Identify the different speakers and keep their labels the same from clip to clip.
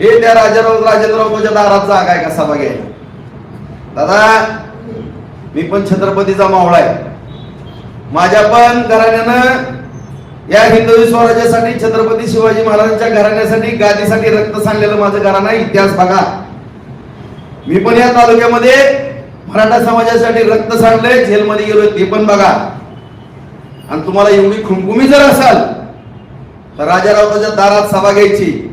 Speaker 1: हे त्या राजाराव राजेंद्ररावच्या दारात जागा आहे का? सभा घ्यायला. दादा मी पण छत्रपतीचा मावळा आहे. माझ्या पण घराण्यानं या हिंदवी स्वराज्यासाठी छत्रपती शिवाजी महाराजांच्या घराण्यासाठी गादीसाठी रक्त सांडलेलं माझं घराणं आहे. इतिहास बघा. मी पण या तालुक्यामध्ये मराठा समाजासाठी रक्त सांडलंय. जेलमध्ये गेलोय ते पण बघा. आणि तुम्हाला एवढी खुमखुमी जर असाल तर राजारावच्या दारात सभा घ्यायची.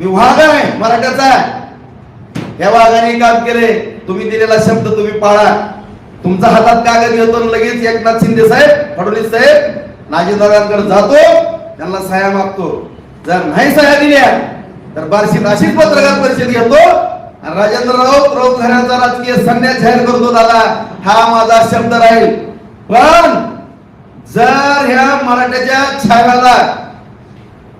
Speaker 1: मी वाघ आहे मराठ्याचा या वाघाने काम केले तुम्ही दिलेला शब्द तुम्ही पाळा. तुमचा हातात कागद घेतो आणि लगेच एकनाथ शिंदे साहेब फडणवीस साहेब नाजीदारांकडे जातो त्यांना सह्या मागतो. जर नाही सह्या दिल्या तर बार्शी नाशिक पत्रकार परिषद घेतो आणि राजेंद्र राऊत राऊत घराचा राजकीय संन्यास जाहीर करतो दादा. हा माझा शब्द राहील. पण जर ह्या मराठ्याच्या छाव्याला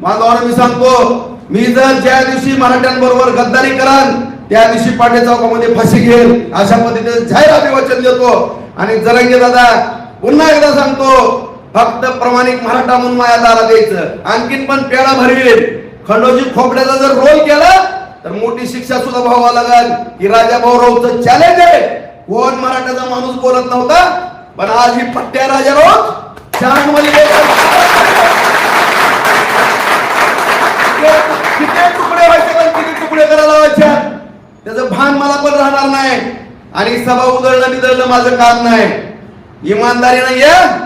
Speaker 1: माझ्यावर मी सांगतो मी जर ज्या दिवशी मराठ्यांबरोबर गद्दारी कराल त्या दिवशी पाटे चौकामध्ये फाशी घेईल अशा पद्धतीने जाहीर अभिवाचन देतो. आणि जरंगे दादा पुन्हा एकदा सांगतो फक्त प्रमाणिक मराठा म्हणून माया दारा द्यायचं आणखीन पण पेडा भरवेल खंडोजी खोपड्याचा जर रोल केला तर मोठी शिक्षा सुद्धा व्हावा लागल. की राजा भाऊरावचं चॅलेंज आहे. कोण मराठाचा माणूस बोलत नव्हता पण आज ही पट्ट्या राजा राऊत चारमध्ये किती तुकडे व्हायचे पण किती तुकडे करायला लावायच्या त्याचं भान मला पण राहणार नाही. आणि सभा उधळणं बिदळणं माझं काम नाही. इमानदारीनं या.